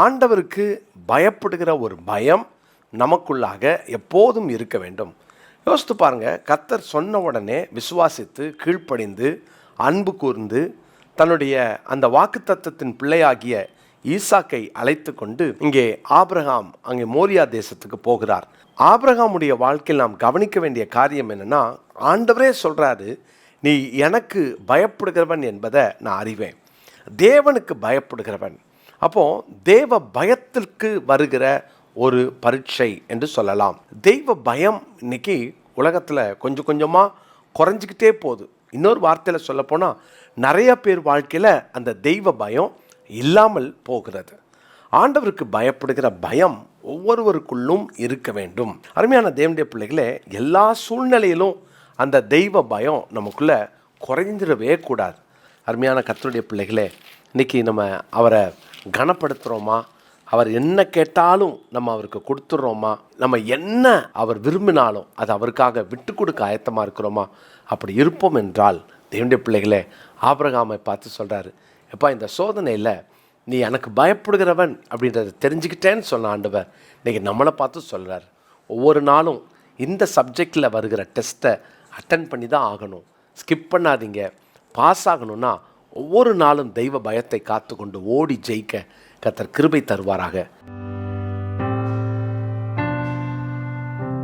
ஆண்டவருக்கு பயப்படுகிற ஒரு பயம் நமக்குள்ளாக எப்போதும் இருக்க வேண்டும். யோசித்து பாருங்கள் கத்தர் சொன்ன உடனே விசுவாசித்து கீழ்ப்படிந்து அன்பு கூர்ந்து தன்னுடைய அந்த வாக்குத்தத்தத்தின் பிள்ளையாகிய ஈசாக்கை அழைத்து கொண்டு இங்கே ஆப்ரஹாம் அங்கே மோரியா தேசத்துக்கு போகிறார். ஆப்ரஹாமுடைய வாழ்க்கையில் நாம் கவனிக்க வேண்டிய காரியம் என்னென்னா ஆண்டவரே சொல்கிறாரு நீ எனக்கு பயப்படுகிறவன் என்பதை நான் அறிவேன். தேவனுக்கு பயப்படுகிறவன். அப்போது தேவ பயத்திற்கு வருகிற ஒரு பரீட்சை என்று சொல்லலாம். தெய்வ பயம் இன்னைக்கு உலகத்தில் கொஞ்சம் கொஞ்சமாக குறைஞ்சிக்கிட்டே போகுது. இன்னொரு வார்த்தையில் சொல்லப்போனால் நிறைய பேர் வாழ்க்கையில் அந்த தெய்வ பயம் இல்லாமல் போகிறது. ஆண்டவருக்கு பயப்படுகிற பயம் ஒவ்வொருவருக்குள்ளும் இருக்க வேண்டும். அருமையான தேவனுடைய பிள்ளைகளே எல்லா சூழ்நிலையிலும் அந்த தெய்வ பயம் நமக்குள்ளே குறைஞ்சிடவே கூடாது. அருமையான கத்தருடைய பிள்ளைகளே இன்னைக்கு நம்ம அவரை கனப்படுத்துகிறோமா அவர் என்ன கேட்டாலும் நம்ம அவருக்கு கொடுத்துட்றோமா நம்ம என்ன அவர் விரும்பினாலும் அது அவருக்காக விட்டு கொடுக்க ஆயத்தமாக இருக்கிறோமா? அப்படி இருப்போம் என்றால் தேவனுடைய பிள்ளைகளே ஆபிரகாமை பார்த்து சொல்கிறாரு எப்பா இந்த சோதனையில் நீ எனக்கு பயப்படுகிறவன் அப்படின்றத தெரிஞ்சுக்கிட்டேன்னு சொன்ன ஆண்டவர் இன்றைக்கி நம்மளை பார்த்து சொல்கிறார் ஒவ்வொரு நாளும் இந்த சப்ஜெக்டில் வருகிற டெஸ்ட்டை அட்டன் பண்ணி தான் ஆகணும். ஸ்கிப் பண்ணாதீங்க. பாஸ் ஆகணும்னா ஒவ்வொரு நாளும் தெய்வ பயத்தை காத்துக்கொண்டு ஓடி ஜெயிக்க கத்தர் கிருபை தருவாராக.